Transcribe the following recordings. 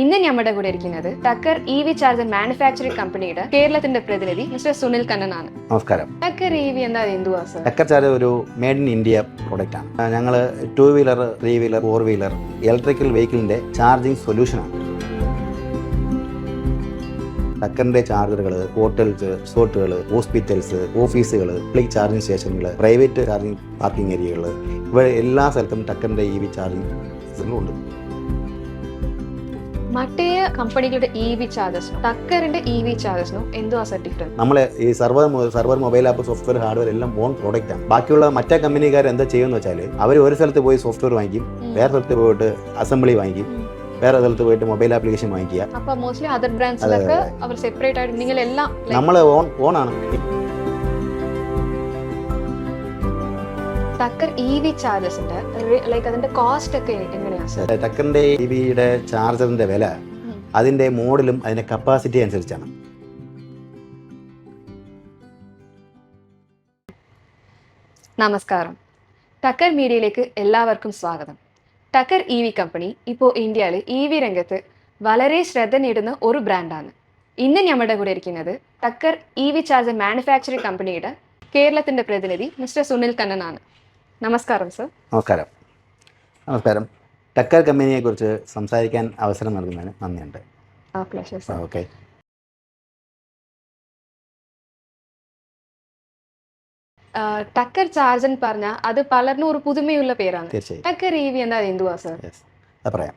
ഇന്ന് നമ്മുടെ കൂടെ ഇരിക്കുന്നത് Takkar E V charger manufacturing കമ്പനിയുടെ കേരളത്തിന്റെ പ്രതിനിധി മിസ്റ്റർ സുനിൽ കണ്ണനാണ്. നമസ്കാരം. ടക്കർ ഇ വി എന്താ എന്തുവാ സർ ടക്കർ ചാർജർ ഒരു മെയ്ഡ് ഇൻ ഇന്ത്യ പ്രൊഡക്റ്റ് ആണ്. ഞങ്ങൾ two wheeler three wheeler four wheeler electrical വെഹിക്കിളിന്റെ charging സൊല്യൂഷനാണ് ടക്കറിന്റെ ചാർജറുകൾ ഹോട്ടൽസ് റിസോർട്ടുകൾ ഹോസ്പിറ്റൽസ് ഓഫീസുകൾ പബ്ലിക് ചാർജിങ് സ്റ്റേഷനുകൾ പ്രൈവറ്റ് ചാർജിങ് പാർക്കിംഗ് ഏരിയകൾ ഇവിടെ എല്ലാ സ്ഥലത്തും ടക്കറിന്റെ ഇ വി ചാർജിങ് ഉണ്ട്. മറ്റേ കമ്പനികളുടെ ഇ വി ചാർജസിനും ടക്കറിന്റെ ഇ വി ചാർജസിനും എന്തോ സർ ഡിഫറൻസ് നമ്മൾ ഈ server server mobile app software hardware എല്ലാം ഓൺ പ്രോഡക്റ്റ് ആണ്. ബാക്കിയുള്ള മറ്റേ കമ്പനിക്കാർ എന്താ ചെയ്യുമെന്ന് വെച്ചാൽ അവർ ഒരു സ്ഥലത്ത് പോയി സോഫ്റ്റ്വെയർ വാങ്ങിക്കും വേറെ സ്ഥലത്ത് പോയിട്ട് അസംബ്ലി വാങ്ങിക്കും വേറെ സ്ഥലത്ത് പോയിട്ട് മൊബൈൽ ആപ്ലിക്കേഷൻ വാങ്ങിക്കുക. അപ്പൊ മോസ്റ്റ്ലി അതർ ബ്രാൻഡ്സിലൊക്കെ അവർ സെപ്പറേറ്റ് ആയിട്ട് നിങ്ങൾ എല്ലാം നമ്മൾ ഓൺ ഓൺ ആണ്. ടക്കർ ഇ വി ചാർജസിന്റെ ലൈക്ക് അതിന്റെ കോസ്റ്റ് ഒക്കെ എങ്ങനെയാ സർ ടക്കറിന്റെ ടി വിയുടെ ചാർജറിന്റെ വില അതിന്റെ മോഡലും അതിന്റെ കപ്പാസിറ്റി അനുസരിച്ചാണ്. നമസ്കാരം. ടക്കർ മീഡിയയിലേക്ക് എല്ലാവർക്കും സ്വാഗതം. ടക്കർ ഇ വി കമ്പനി ഇപ്പോൾ ഇന്ത്യയിൽ ഇ വി രംഗത്ത് വളരെ ശ്രദ്ധ നേടുന്ന ഒരു ബ്രാൻഡാണ് ഇന്ന് ഞങ്ങളുടെ കൂടെ ഇരിക്കുന്നത് Takkar E V charger manufacturing കമ്പനിയുടെ കേരളത്തിന്റെ പ്രതിനിധി മിസ്റ്റർ സുനിൽ കണ്ണനാണ്. നമസ്കാരം സർ. നമസ്കാരം. നമസ്കാരം. ടക്കർ കമ്പനിയെക്കുറിച്ച് സംസാരിക്കാൻ അവസരം നൽകുന്നതിന് നന്ദിയുണ്ട്. ഓക്കെ. ടക്കർ ചാർജ് എന്ന് പറഞ്ഞാൽ അത് പലർന്നും ഒരു പുതുമയുള്ള പേരാണ്. ടക്കർ ഇ വി എന്താ എന്തുവാ സർ? അത് പറയാം.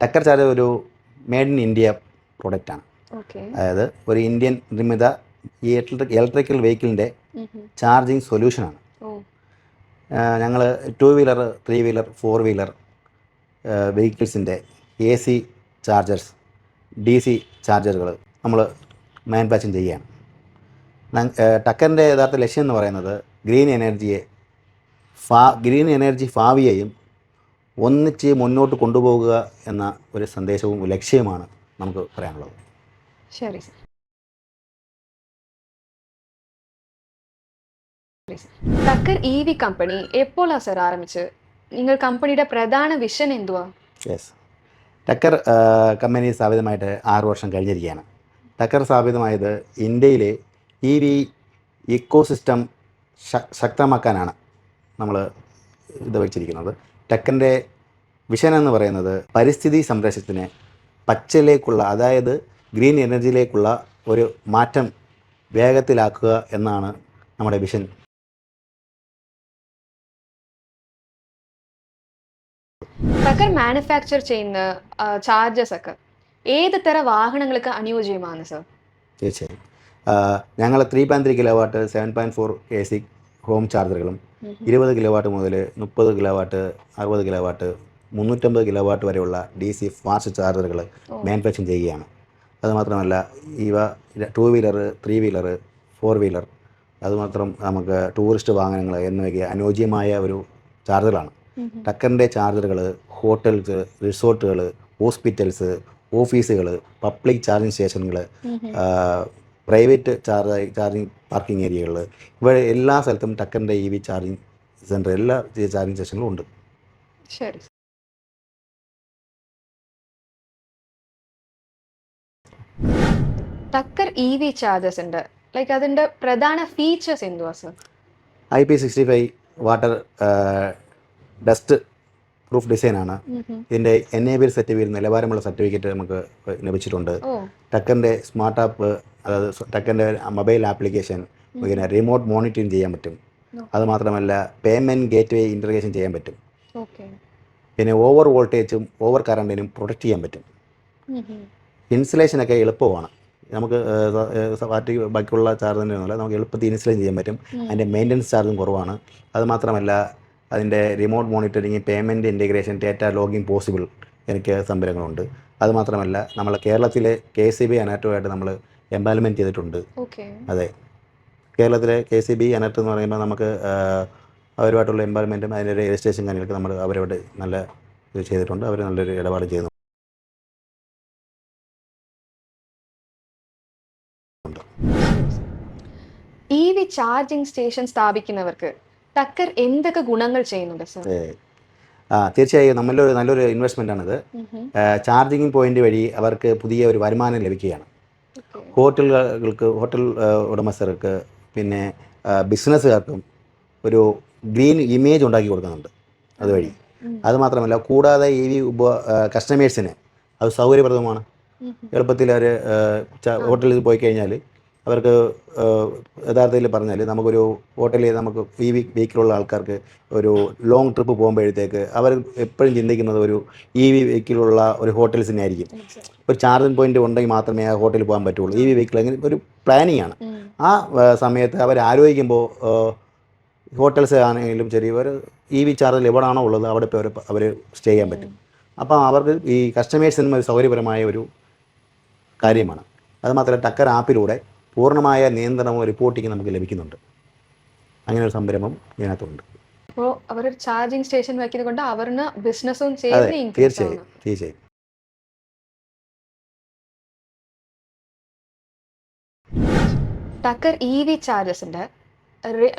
ടക്കർ ചാർജ് ഒരു മേഡ് ഇൻ ഇന്ത്യ പ്രോഡക്റ്റ് ആണ്. അതായത് ഒരു ഇന്ത്യൻ നിർമ്മിത ഈ ഇലക്ട്രിക്കൽ വെഹിക്കിളിന്റെ ചാർജിങ് സൊല്യൂഷനാണ് ഓ. ഞങ്ങൾ two wheeler three wheeler four wheeler വെഹിക്കിൾസിന്റെ A C chargers D C ചാർജറുകൾ നമ്മൾ മാനുഫാക്ചറിങ് ചെയ്യുകയാണ് ടക്കറിന്റെ യഥാർത്ഥ ലക്ഷ്യം എന്ന് പറയുന്നത് ഗ്രീൻ എനർജിയെ ഫാ ഗ്രീൻ എനർജി ഭാവിയെയും ഒന്നിച്ച് മുന്നോട്ട് കൊണ്ടുപോകുക എന്ന ഒരു സന്ദേശവും ലക്ഷ്യവുമാണ് നമുക്ക് പറയാനുള്ളത്. ശരി. Sir Takkar E V company എപ്പോഴാ സർ ആരംഭിച്ചത്? നിങ്ങൾ കമ്പനിയുടെ പ്രധാന വിഷൻ എന്തുവാ? യെസ് ടക്കർ കമ്പനി സ്ഥാപിതമായിട്ട് ആറ് വർഷം കഴിഞ്ഞിരിക്കുകയാണ്. ടക്കർ സ്ഥാപിതമായത് ഇന്ത്യയിലെ ഇ വി ഇക്കോസിസ്റ്റം ശക്തമാക്കാനാണ് നമ്മൾ ഇത് വെച്ചിരിക്കുന്നത്. ടെക്കറിന്റെ വിഷൻ എന്ന് പറയുന്നത് പരിസ്ഥിതി സംരക്ഷണത്തിന് പച്ചയിലേക്കുള്ള അതായത് ഗ്രീൻ എനർജിയിലേക്കുള്ള ഒരു മാറ്റം വേഗത്തിലാക്കുക എന്നാണ് നമ്മുടെ വിഷൻ ടക്കർ മാനുഫാക്ചർ ചെയ്യുന്ന ചാർജസ് ഒക്കെ ഏത് തരം വാഹനങ്ങൾക്ക് അനുയോജ്യമാണ് സർ തീർച്ചയായും. ഞങ്ങൾ three point three kilowatt seven point four A C home ചാർജറുകളും ഇരുപത് കിലോ വാട്ട് മുതൽ മുപ്പത് കിലോ വാട്ട് അറുപത് കിലോ വാട്ട് മുന്നൂറ്റമ്പത് കിലോ വാട്ട് വരെയുള്ള ഡി സി ഫാസ്റ്റ് ചാർജറുകൾ മാനുഫാക്ചർ ചെയ്യുകയാണ്. അതുമാത്രമല്ല ഇവ two wheeler three wheeler four wheeler അതുമാത്രം നമുക്ക് ടൂറിസ്റ്റ് വാഹനങ്ങൾ എന്നിവയ്ക്ക് അനുയോജ്യമായ ഒരു ചാർജറുകളാണ് ടക്കറിന്റെ ചാർജറുകൾ ഹോട്ടൽസ് റിസോർട്ടുകൾ ഹോസ്പിറ്റൽസ് ഓഫീസുകൾ പബ്ലിക് ചാർജിങ് സ്റ്റേഷനുകൾ പ്രൈവറ്റ് ചാർജ് ചാർജിങ് പാർക്കിംഗ് ഏരിയകൾ ഇവിടെ എല്ലാ സ്ഥലത്തും ടക്കറിന്റെ ഇ വി ചാർജിങ് സെന്റർ എല്ലാ ചാർജിങ് സ്റ്റേഷനിലും ഉണ്ട്. ശരി. ടക്കർ ഇ വി ചാർജസ് ഉണ്ട്. ലൈക്ക് അതിന്റെ പ്രധാന ഫീച്ചേഴ്സ് എന്തുവാ sir? I P sixty five water dust proof ഡിസൈനാണ്. ഇതിന്റെ എനേബിൾ സർട്ടിഫിക്കറ്റ് നിലവാരമുള്ള സർട്ടിഫിക്കറ്റ് നമുക്ക് ലഭിച്ചിട്ടുണ്ട്. ടക്കറിന്റെ സ്മാർട്ട് ആപ്പ് അതായത് ടക്കറിന്റെ മൊബൈൽ ആപ്ലിക്കേഷൻ പിന്നെ റിമോട്ട് മോണിറ്ററിങ് ചെയ്യാൻ പറ്റും. അതുമാത്രമല്ല പേയ്മെന്റ് ഗേറ്റ് വേ ഇന്റർഗേഷൻ ചെയ്യാൻ പറ്റും. പിന്നെ ഓവർ വോൾട്ടേജും ഓവർ കറണ്ടിനും പ്രൊട്ടക്റ്റ് ചെയ്യാൻ പറ്റും. ഇൻസ്റ്റലേഷനൊക്കെ എളുപ്പമാണ്. നമുക്ക് ബാക്കിയുള്ള ചാർജ് തന്നെ നമുക്ക് എളുപ്പത്തിൽ ഇൻസുലേഷൻ ചെയ്യാൻ പറ്റും. അതിന്റെ മെയിന്റനൻസ് ചാർജും കുറവാണ്. അതുമാത്രമല്ല അതിന്റെ remote monitoring payment integration data logging possible എനിക്ക് സംരംഭങ്ങളുണ്ട്. അതുമാത്രമല്ല നമ്മൾ കേരളത്തിലെ കെ സി ബി അനാറ്റുമായിട്ട് നമ്മൾ എംപാൽമെന്റ് ചെയ്തിട്ടുണ്ട്. ഓക്കെ. അതെ. കേരളത്തിലെ കെ സി ബി അനർട്ട് എന്ന് പറയുമ്പോൾ നമുക്ക് അവരുമായിട്ടുള്ള എംബാൽമെന്റും അതിന്റെ രജിസ്ട്രേഷൻ കാര്യങ്ങളൊക്കെ നമ്മൾ അവരോട് നല്ല ഇത് ചെയ്തിട്ടുണ്ട്. അവർ നല്ലൊരു ഇടപാട് ചെയ്തു ഇ വി ചാർജിംഗ് സ്റ്റേഷൻ സ്ഥാപിക്കുന്നവർക്ക് ടക്കർ എന്തൊക്കെ ഗുണങ്ങൾ ചെയ്യുന്നുണ്ട് സർ? ആ തീർച്ചയായും നമ്മളൊരു നല്ലൊരു ഇൻവെസ്റ്റ്മെന്റ് ആണിത്. ചാർജിങ് പോയിന്റ് വഴി അവർക്ക് പുതിയ ഒരു വരുമാനം ലഭിക്കുകയാണ്. ഹോട്ടലുകൾക്ക് ഹോട്ടൽ ഉടമസ്ഥർക്ക് പിന്നെ ബിസിനസ്സുകാർക്കും ഒരു ഗ്രീൻ ഇമേജ് ഉണ്ടാക്കി കൊടുക്കുന്നുണ്ട് അതുവഴി. അതുമാത്രമല്ല കൂടാതെ ഈ ഉപ കസ്റ്റമേഴ്സിന് അത് സൗകര്യപ്രദമാണ്. എളുപ്പത്തിൽ അവർ ഹോട്ടലിൽ പോയി കഴിഞ്ഞാൽ അവർക്ക് യഥാർത്ഥത്തിൽ പറഞ്ഞാൽ നമുക്കൊരു ഹോട്ടലിൽ നമുക്ക് ഈ വീക്ക് വെഹിക്കിളുള്ള ആൾക്കാർക്ക് ഒരു ലോങ് ട്രിപ്പ് പോകുമ്പോഴത്തേക്ക് അവർ എപ്പോഴും ചിന്തിക്കുന്നത് ഒരു ഇ വി വെഹിക്കിളുള്ള ഒരു ഹോട്ടൽസിനെ ആയിരിക്കും. ഒരു ചാർജിങ് പോയിന്റ് ഉണ്ടെങ്കിൽ മാത്രമേ ആ ഹോട്ടലിൽ പോകാൻ പറ്റുള്ളൂ. ഇ വി വെഹിക്കിൾ അങ്ങനെ ഒരു പ്ലാനിങ് ആണ്. ആ സമയത്ത് അവർ ആലോചിക്കുമ്പോൾ ഹോട്ടൽസ് ആണെങ്കിലും ശരി ഒരു ഇ വി ചാർജിൽ എവിടെയാണോ ഉള്ളത് അവിടെ പോയി അവർ സ്റ്റേ ചെയ്യാൻ പറ്റും. അപ്പോൾ അവർക്ക് ഈ കസ്റ്റമേഴ്സിനും ഒരു സൗകര്യപരമായ ഒരു കാര്യമാണ്. അതുമാത്രമല്ല ടക്കർ ആപ്പിലൂടെ പൂർണമായ നിയന്ത്രണമോ റിപ്പോർട്ടിങ് നമുക്ക് ലഭിക്കുന്നുണ്ട്. അങ്ങനെ ഒരു സംരംഭം ഇതിനകത്തുണ്ട്. അപ്പോൾ അവർ ചാർജിങ് സ്റ്റേഷൻ വെക്കുന്നത് കൊണ്ട് അവരിന് ബിസിനസ്സും increase തീർച്ചയായും തീർച്ചയായും. ടക്കർ ഇ വി ചാർജസിന്റെ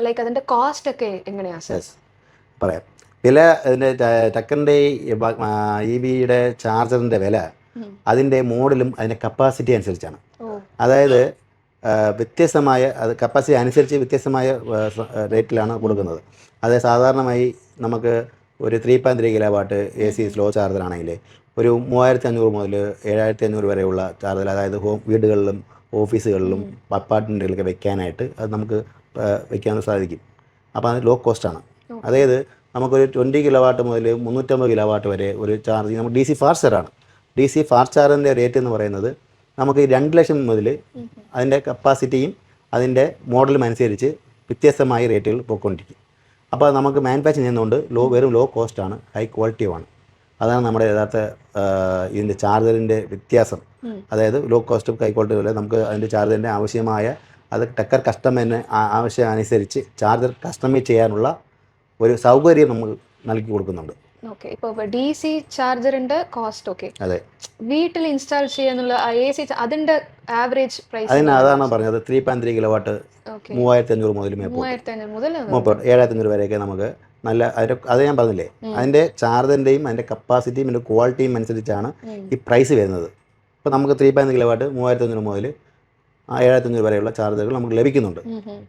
ലൈക്ക് അതിന്റെ കോസ്റ്റ് ഒക്കെ എങ്ങനെയാ സർ പറയാം. വില ഇതിന്റെ ടക്കറിന്റെ ഇ വിയുടെ ചാർജറിന്റെ വില അതിന്റെ അതിന്റെ മോഡലും അതിന്റെ കപ്പാസിറ്റി അനുസരിച്ചാണ്. അതായത് വ്യത്യസ്തമായ അത് കപ്പാസിറ്റി അനുസരിച്ച് വ്യത്യസ്തമായ റേറ്റിലാണ് കൊടുക്കുന്നത്. അത് സാധാരണമായി നമുക്ക് ഒരു three point three kilowatt A C slow ചാർജറാണെങ്കിൽ ഒരു മൂവായിരത്തി അഞ്ഞൂറ് മുതൽ ഏഴായിരത്തി അഞ്ഞൂറ് വരെയുള്ള ചാർജർ അതായത് ഹോം വീടുകളിലും ഓഫീസുകളിലും അപ്പാർട്ട്മെന്റുകളിലൊക്കെ വെക്കാനായിട്ട് അത് നമുക്ക് വെക്കാൻ സാധിക്കും. അപ്പോൾ അത് ലോ കോസ്റ്റാണ്. അതായത് നമുക്കൊരു ട്വന്റി കിലോ വാട്ട് മുതൽ മുന്നൂറ്റമ്പത് കിലോ വാട്ട് വരെ ഒരു ചാർജ് നമുക്ക് ഡി സി ഫാസ്റ്റ് ചാർജറാണ് ഡി സി ഫാസ്റ്റ് ചാർജറിന്റെ റേറ്റ് എന്ന് പറയുന്നത് നമുക്ക് രണ്ട് ലക്ഷം മുതൽ അതിന്റെ കപ്പാസിറ്റിയും അതിന്റെ മോഡലും അനുസരിച്ച് വ്യത്യസ്തമായ റേറ്റുകൾ പോയിക്കൊണ്ടിരിക്കും. അപ്പോൾ നമുക്ക് മാനുഫാക്ചർ ചെയ്യുന്നതുകൊണ്ട് ലോ വെറും ലോ കോസ്റ്റാണ് ഹൈ ക്വാളിറ്റിയുമാണ് അതാണ് നമ്മുടെ യഥാർത്ഥ ഇതിന്റെ ചാർജറിന്റെ വ്യത്യാസം. അതായത് ലോ കോസ്റ്റും ഹൈ ക്വാളിറ്റി പോലെ നമുക്ക് അതിന്റെ ചാർജറിന്റെ ആവശ്യമായ അത് ടെക്കർ കസ്റ്റമറിന് ആവശ്യം അനുസരിച്ച് ചാർജർ കസ്റ്റമൈസ് ചെയ്യാനുള്ള ഒരു സൗകര്യം നമ്മൾ നൽകി കൊടുക്കുന്നുണ്ട്. ഓക്കെ ഇപ്പോൾ ഡി സി ചാർജറിന്റെ കോസ്റ്റ് ഓക്കെ അതെ. വീട്ടിൽ ഇൻസ്റ്റാൾ ചെയ്യാനുള്ള എ സി അതിന്റെ ആവറേജ് പ്രൈസ് അതിന് അതാണ് പറഞ്ഞത് three point three kilowatt okay മൂവായിരത്തി അഞ്ഞൂറ് മുതൽ മൂവായിരത്തി അഞ്ഞൂറ് മുതൽ ഏഴായിരത്തി അഞ്ഞൂറ് വരെയൊക്കെ നമുക്ക് നല്ല അതിന്റെ അത് ഞാൻ പറഞ്ഞില്ലേ അതിന്റെ ചാർജറിന്റെയും അതിന്റെ കപ്പാസിറ്റിയും അതിന്റെ ക്വാളിറ്റിയും അനുസരിച്ചാണ് ഈ പ്രൈസ് വരുന്നത്. ഇപ്പോൾ നമുക്ക് ത്രീ പോയിന്റ് കിലോ വാട്ട് മൂവായിരത്തി അഞ്ഞൂറ് മുതൽ ഏഴായിരത്തി അഞ്ഞൂറ് വരെയുള്ള ചാർജറുകൾ നമുക്ക് ലഭിക്കുന്നുണ്ട്.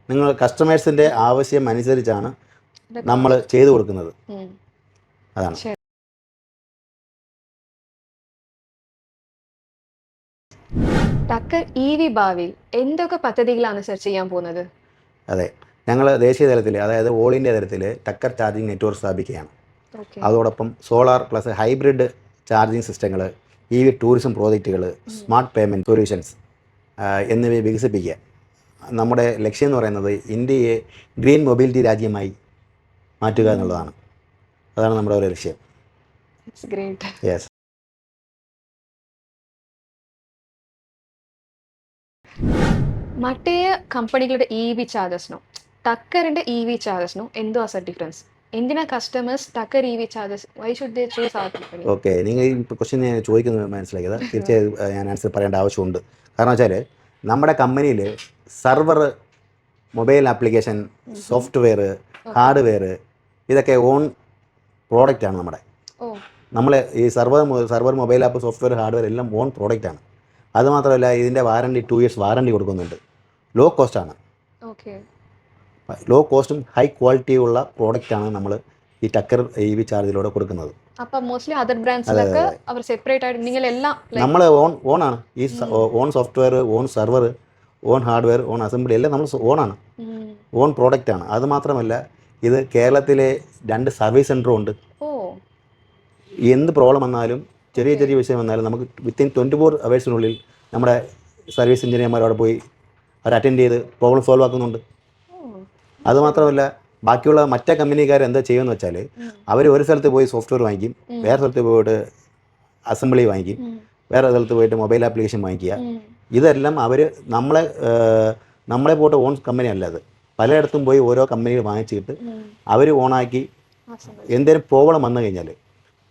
നിങ്ങൾ കസ്റ്റമേഴ്സിന്റെ ആവശ്യം അനുസരിച്ചാണ് നമ്മൾ ചെയ്തു കൊടുക്കുന്നത്. അതാണ്. ടക്കർ ഇ വി ഭാവിയിൽ എന്തൊക്കെ പദ്ധതികളാണ് സർ ചെയ്യാൻ പോകുന്നത്? അതെ. ഞങ്ങൾ ദേശീയ തലത്തിൽ അതായത് ഓൾ ഇന്ത്യ തലത്തിൽ ടക്കർ ചാർജിങ് നെറ്റ്വർക്ക് സ്ഥാപിക്കുകയാണ്. അതോടൊപ്പം സോളാർ പ്ലസ് ഹൈബ്രിഡ് ചാർജിങ് സിസ്റ്റങ്ങൾ ഇ വി ടൂറിസം പ്രോജക്റ്റുകൾ സ്മാർട്ട് പേയ്മെന്റ് സൊല്യൂഷൻസ് എന്നിവയെ വികസിപ്പിക്കുക. നമ്മുടെ ലക്ഷ്യം എന്ന് പറയുന്നത് ഇന്ത്യയെ ഗ്രീൻ മൊബിലിറ്റി രാജ്യമായി മാറ്റുക എന്നുള്ളതാണ്. അതാണ് നമ്മുടെ ഒരു ലക്ഷ്യം. യെസ് മറ്റേ കമ്പനികളുടെ ഇ വി ചാർജസിനോ ടക്കറിന്റെ ഇ വി ചാർജസിനോ എന്തോ അസർ ഡിഫറൻസ് എന്തിനാ customers Takkar E V charges why should they choose ആ കമ്പനി ഓക്കെ നിങ്ങൾ ഈ ക്വസ്റ്റ്യൻ ഞാൻ ചോദിക്കുന്നത് മനസ്സിലാക്കിയത്. തീർച്ചയായും ഞാൻ ആൻസർ പറയേണ്ട ആവശ്യമുണ്ട്. കാരണം വെച്ചാൽ നമ്മുടെ കമ്പനിയിൽ server mobile application software hardware ഇതൊക്കെ ഓൺ പ്രോഡക്റ്റാണ് നമ്മുടെ. ഓ. നമ്മൾ ഈ server server mobile app software hardware എല്ലാം ഓൺ പ്രോഡക്റ്റ് പ്രോഡക്റ്റാണ് അതുമാത്രമല്ല ഇതിന്റെ വാറണ്ടി ടു ഇയേഴ്സ് വാറണ്ടി കൊടുക്കുന്നുണ്ട്. ലോ കോസ്റ്റാണ്. ആണ് ലോ കോസ്റ്റും ഹൈ ക്വാളിറ്റിയും ഉള്ള പ്രോഡക്റ്റ് ആണ് നമ്മൾ ഈ ടക്കർ ഇ വി ചാർജിലൂടെ കൊടുക്കുന്നത്. നമ്മൾ ഓൺ ഓൺ ആണ് ഈ own software own server own hardware own assembly എല്ലാം നമ്മൾ ഓൺ ആണ് ഓൺ പ്രോഡക്റ്റ് ആണ് അത് മാത്രമല്ല ഇത് കേരളത്തിലെ രണ്ട് സർവീസ് സെന്ററും ഉണ്ട്. എന്ത് പ്രോബ്ലം വന്നാലും ചെറിയ ചെറിയ വിഷയം വന്നാലും നമുക്ക് വിത്തിൻ ട്വന്റി ഫോർ അവേഴ്സിനുള്ളിൽ നമ്മുടെ സർവീസ് എഞ്ചിനീയർമാർ അവിടെ പോയി അവർ അറ്റൻഡ് ചെയ്ത് പ്രോബ്ലം സോൾവ് ആക്കുന്നുണ്ട്. അതുമാത്രമല്ല ബാക്കിയുള്ള മറ്റേ കമ്പനിക്കാർ എന്താ ചെയ്യുമെന്ന് വെച്ചാൽ. അവർ ഒരു സ്ഥലത്ത് പോയി സോഫ്റ്റ്വെയർ വാങ്ങിക്കും വേറെ സ്ഥലത്ത് പോയിട്ട് അസംബ്ലി വാങ്ങിക്കും വേറെ സ്ഥലത്ത് പോയിട്ട് മൊബൈൽ ആപ്ലിക്കേഷൻ വാങ്ങിക്കുക. ഇതെല്ലാം അവർ നമ്മളെ നമ്മളെ പോയിട്ട് ഓൺ കമ്പനി അല്ല അത്. പലയിടത്തും പോയി ഓരോ കമ്പനികൾ വാങ്ങിച്ചിട്ട്. അവർ ഓണാക്കി എന്തേലും പ്രോബ്ലം വന്നു കഴിഞ്ഞാൽ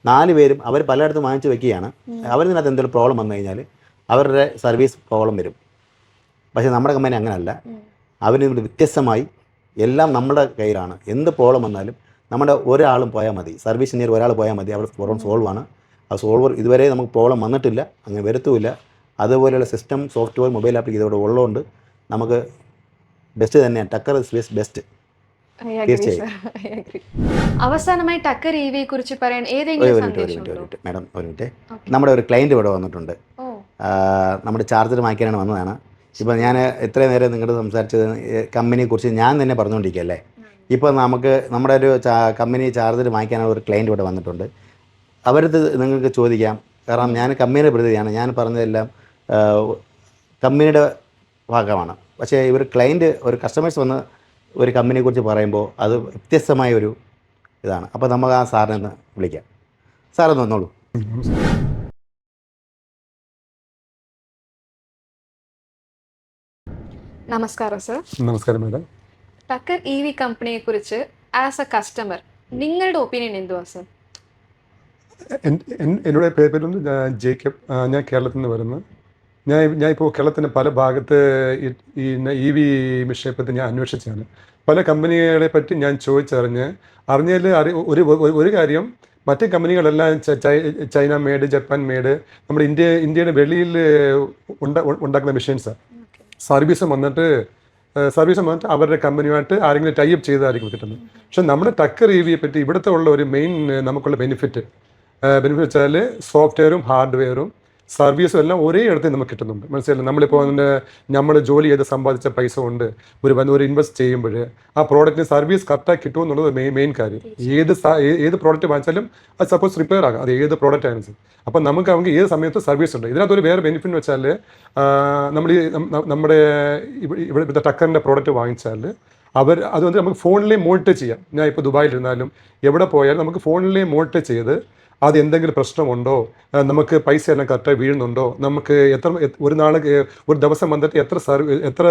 നാല് പേരും അവർ പലയിടത്തും വാങ്ങിച്ച് വെക്കുകയാണ്. അവരിതിനകത്ത് എന്തെങ്കിലും പ്രോബ്ലം വന്നു കഴിഞ്ഞാൽ അവരുടെ സർവീസ് പ്രോബ്ലം വരും. പക്ഷേ നമ്മുടെ കമ്പനി അങ്ങനെയല്ല ഉം. അവരിവിടെ വ്യത്യസ്തമായി എല്ലാം നമ്മുടെ കയ്യിലാണ്. എന്ത് പ്രോബ്ലം വന്നാലും നമ്മുടെ ഒരാളും പോയാൽ മതി. സർവീസ് എഞ്ചിനീയർ ഒരാൾ പോയാൽ മതി. അവിടെ പ്രോബ്ലം സോൾവ് ആണ് ആ സോൾവർ ഇതുവരെ നമുക്ക് പ്രോബ്ലം വന്നിട്ടില്ല. അങ്ങനെ വരുത്തുമില്ല. അതുപോലെയുള്ള സിസ്റ്റം സോഫ്റ്റ്വെയർ മൊബൈൽ ആപ്ലിക്കേഷൻ ഇതോടെ ഉള്ളതുകൊണ്ട് നമുക്ക് ബെസ്റ്റ് തന്നെയാണ് ടക്കർ ഇസ് ബെസ്റ്റ് അവസാനമായി ടക്കർ ഇവിയെ കുറിച്ച് പറയാൻ ഏതെങ്കിലും മാഡം ഒരു മിനിറ്റ് നമ്മുടെ ഒരു ക്ലയന്റ് ഇവിടെ വന്നിട്ടുണ്ട്. നമ്മുടെ ചാർജർ വാങ്ങിക്കാനാണ് വന്നതാണ്. ഇപ്പോൾ ഞാൻ എത്ര നേരം നിങ്ങളുടെ സംസാരിച്ചത് കമ്പനിയെ കുറിച്ച് ഞാൻ തന്നെ പറഞ്ഞുകൊണ്ടിരിക്കുകയല്ലേ? ഇപ്പോൾ നമുക്ക് നമ്മുടെ ഒരു കമ്പനി ചാർജർ വാങ്ങിക്കാനുള്ള ഒരു ക്ലയന്റ് ഇവിടെ വന്നിട്ടുണ്ട്. അവരത് നിങ്ങൾക്ക് ചോദിക്കാം. കാരണം ഞാൻ കമ്പനിയുടെ പ്രതിയാണ് ഞാൻ പറഞ്ഞതെല്ലാം കമ്പനിയുടെ ഭാഗമാണ്. പക്ഷേ ഇവർ ക്ലയന്റ് ഒരു കസ്റ്റമേഴ്സ് വന്ന് ഒരു കമ്പനിയെക്കുറിച്ച് പറയുമ്പോൾ അത് വ്യത്യസ്തമായ ഒരു ഇതാണ്. അപ്പോൾ നമുക്ക് ആ സാറിനെ ഒന്ന് വിളിക്കാം. സാറൊന്ന് വന്നോളൂ. നമസ്കാരം സർ. നമസ്കാരം മാഡം. ടക്കർ ഇ വി കമ്പനിയെ കുറിച്ച് ആസ് എ കസ്റ്റമർ നിങ്ങളുടെ ഒപ്പീനിയൻ എന്തുവാ സർ? എന്റെ പേര് പേരൊന്ന് ജേക്കബ് ഞാൻ കേരളത്തിൽ നിന്ന് വരുന്നു ഞാൻ ഞാൻ ഇപ്പോൾ കേരളത്തിന്റെ പല ഭാഗത്ത് ഈ- ഇ വി മിഷനെ പറ്റി ഞാൻ അന്വേഷിച്ചാണ് പല കമ്പനികളെ പറ്റി ഞാൻ ചോദിച്ചറിഞ്ഞ് അറിഞ്ഞതിൽ അറി ഒരു ഒരു- കാര്യം മറ്റ് കമ്പനികളെല്ലാം ചൈന മേഡ് ജപ്പാൻ മേഡ് നമ്മുടെ ഇന്ത്യ ഇന്ത്യയുടെ വെളിയിൽ ഉണ്ട ഉണ്ടാക്കുന്ന മെഷീൻസാണ് സർവീസ് വന്നിട്ട് സർവീസ് വന്നിട്ട് അവരുടെ കമ്പനിയുമായിട്ട് ആരെങ്കിലും ടൈ അപ്പ് ചെയ്തതായിരിക്കും കിട്ടുന്നത്. പക്ഷെ നമ്മുടെ ടക്കർ ഇ വിയെ പറ്റി ഇവിടുത്തെ ഉള്ള ഒരു മെയിൻ നമുക്കുള്ള ബെനിഫിറ്റ് ബെനിഫിറ്റ് വെച്ചാൽ സോഫ്റ്റ്വെയറും ഹാർഡ്വെയറും സർവീസും എല്ലാം ഒരേ ഇടത്ത് നമുക്ക് കിട്ടുന്നുണ്ട്. മനസ്സിലായില്ല? നമ്മളിപ്പോൾ അതിന്റെ നമ്മൾ ജോലി ചെയ്ത് സമ്പാദിച്ച പൈസ കൊണ്ട് ഒരു വന്ന് ഒരു ഇൻവെസ്റ്റ് ചെയ്യുമ്പോൾ ആ പ്രോഡക്റ്റിന് സർവീസ് കറക്റ്റായി കിട്ടും എന്നുള്ളത് മെയിൻ മെയിൻ കാര്യം. ഏത് ഏത് പ്രോഡക്റ്റ് വാങ്ങിച്ചാലും അത് സപ്പോസ് റിപ്പയർ ആകാം. അത് ഏത് പ്രോഡക്റ്റ് ആയാലും. അപ്പം നമുക്ക് അവർക്ക് ഏത് സമയത്ത് സർവീസ് ഉണ്ട്. ഇതിനകത്ത് ഒരു വേറെ ബെനിഫിറ്റ് എന്ന് വെച്ചാൽ നമ്മൾ ഈ നമ്മുടെ ഇവിടെ ഇവിടുത്തെ ടക്കറിന്റെ പ്രോഡക്റ്റ് വാങ്ങിച്ചാൽ അവർ അത് നമുക്ക് ഫോണിലേ മോണിറ്റർ ചെയ്യാം. ഞാൻ ഇപ്പോൾ ദുബായിലിരുന്നാലും എവിടെ പോയാലും നമുക്ക് ഫോണിലേ മോണിറ്റർ ചെയ്ത് അത് എന്തെങ്കിലും പ്രശ്നമുണ്ടോ നമുക്ക് പൈസ എല്ലാം കറക്റ്റായി വീഴുന്നുണ്ടോ? നമുക്ക് എത്ര ഒരു നാൾ ഒരു ദിവസം വന്നിട്ട് എത്ര സർവീ എത്ര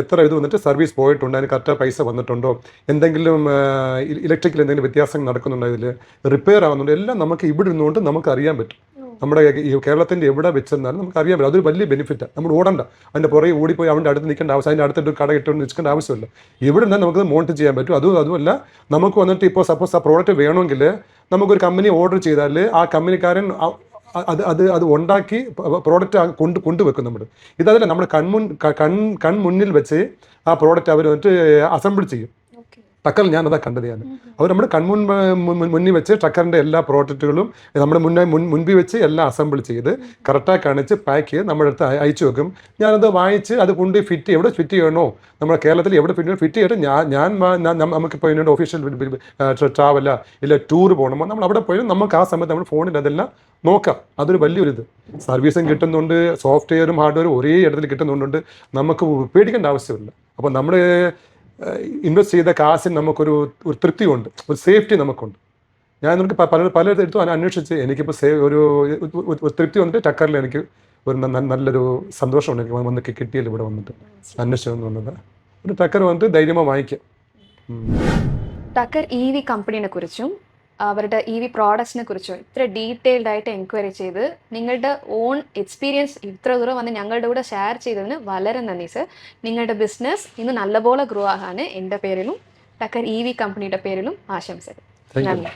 എത്ര ഇത് വന്നിട്ട് സർവീസ് പോയിട്ടുണ്ട്? അതിന് കറക്റ്റായി പൈസ വന്നിട്ടുണ്ടോ? എന്തെങ്കിലും ഇലക്ട്രിക്കൽ എന്തെങ്കിലും വ്യത്യാസം നടക്കുന്നുണ്ടോ ഇതിൽ റിപ്പയർ ആവുന്നുണ്ടോ? എല്ലാം നമുക്ക് ഇവിടെ ഇരുന്നുകൊണ്ട് നമുക്ക് അറിയാൻ പറ്റും. നമ്മുടെ ഈ കേരളത്തിന്റെ എവിടെ വെച്ചെന്നാലും നമുക്ക് അറിയാൻ പറ്റും. അതൊരു വലിയ ബെനിഫിറ്റാണ് നമ്മൾ ഓടണ്ട. അതിന്റെ പുറകെ ഓടിപ്പോയി അവന്റെ അടുത്ത് നിൽക്കേണ്ട ആവശ്യം അതിന്റെ അടുത്തിട്ട് കട ഇട്ടുകൊണ്ട് നിൽക്കേണ്ട ആവശ്യമില്ല. ഇവിടെ നിന്ന് നമുക്ക് മോണിറ്റർ ചെയ്യാൻ പറ്റും? അതും അതുമല്ല നമുക്ക് വന്നിട്ട് ഇപ്പോൾ സപ്പോസ് ആ പ്രോഡക്റ്റ് വേണമെങ്കിൽ നമുക്കൊരു കമ്പനി ഓർഡർ ചെയ്താൽ ആ കമ്പനിക്കാരൻ അത് അത് അത് ഉണ്ടാക്കി പ്രോഡക്റ്റ് കൊണ്ട് കൊണ്ടുവെക്കും നമ്മൾ ഇതല്ല നമ്മുടെ കൺമുൻ കൺ കൺമുന്നിൽ വെച്ച് ആ പ്രോഡക്റ്റ് അവർ വന്നിട്ട് അസംബിൾ ചെയ്യും. ടക്കർ ഞാനതാ കണ്ടത് ഞാൻ അവർ നമ്മുടെ കൺമുൻ മുൻ- മുന്നിൽ വെച്ച് ടക്കറിന്റെ എല്ലാ പ്രോഡക്റ്റുകളും നമ്മുടെ മുന്നേ മുൻ മുൻപിൽ വെച്ച് എല്ലാം അസംബിൾ ചെയ്ത് കറക്റ്റായി കാണിച്ച് പാക്ക് ചെയ്ത് നമ്മുടെ അടുത്ത് അയച്ചു വെക്കും. ഞാനത് വാങ്ങിച്ച് അത് കൊണ്ട് ഫിറ്റ് എവിടെ ഫിറ്റ് ചെയ്യണോ? നമ്മുടെ കേരളത്തിൽ എവിടെ ഫിറ്റ് ഫിറ്റ് ചെയ്തിട്ട് ഞാൻ ഞാൻ ഞാൻ- നമുക്കിപ്പോൾ ഇതിനോട് ഒഫീഷ്യൽ ട്രാവല ഇല്ല ടൂർ പോകണമോ? നമ്മൾ അവിടെ പോയാലും നമുക്ക് ആ സമയത്ത് നമ്മുടെ ഫോണിൽ അതെല്ലാം നോക്കാം. അതൊരു വലിയൊരു ഇത് സർവീസും കിട്ടുന്നുണ്ട് സോഫ്റ്റ്വെയറും ഹാർഡ്വെയറും ഒരേ ഇടത്തിൽ കിട്ടുന്നുണ്ട്. നമുക്ക് പേടിക്കേണ്ട ആവശ്യമില്ല. അപ്പോൾ നമ്മൾ ഇൻവെസ്റ്റ് ചെയ്ത കാശിന് നമുക്കൊരു ഒരു തൃപ്തിയുണ്ട് ഒരു സേഫ്റ്റി നമുക്കുണ്ട്. ഞാൻ നമുക്ക് പ- പല പലയിടത്തും അന- അന്വേഷിച്ച് എനിക്കിപ്പോൾ സേ ഒരു തൃപ്തി വന്നിട്ട് ടക്കറിൽ എനിക്ക് ഒരു നല്ലൊരു സന്തോഷമുണ്ട് എനിക്ക് വന്ന് കിട്ടിയല്ലോ ഇവിടെ വന്നിട്ട്. അന്വേഷിച്ചു വന്നത്. ഒരു ടക്കർ വന്നിട്ട് ധൈര്യമായി വാങ്ങിക്കാം. ടക്കർ ഇ വി കമ്പനീനെ കുറിച്ചും അവരുടെ ഇ വി പ്രോഡക്ട്സിനെ കുറിച്ചും ഇത്ര ഡീറ്റെയിൽഡ് ആയിട്ട് എൻക്വയറി ചെയ്ത് നിങ്ങളുടെ ഓൺ എക്സ്പീരിയൻസ് ഇത്ര ദൂരം വന്ന് ഞങ്ങളുടെ കൂടെ ഷെയർ ചെയ്തതിന് വളരെ നന്ദി സർ നിങ്ങളുടെ ബിസിനസ് ഇന്ന് നല്ലപോലെ ഗ്രോ ആകാൻ എന്റെ പേരിലും ടക്കർ ഇ വി കമ്പനിയുടെ പേരിലും ആശംസകൾ. നന്ദി.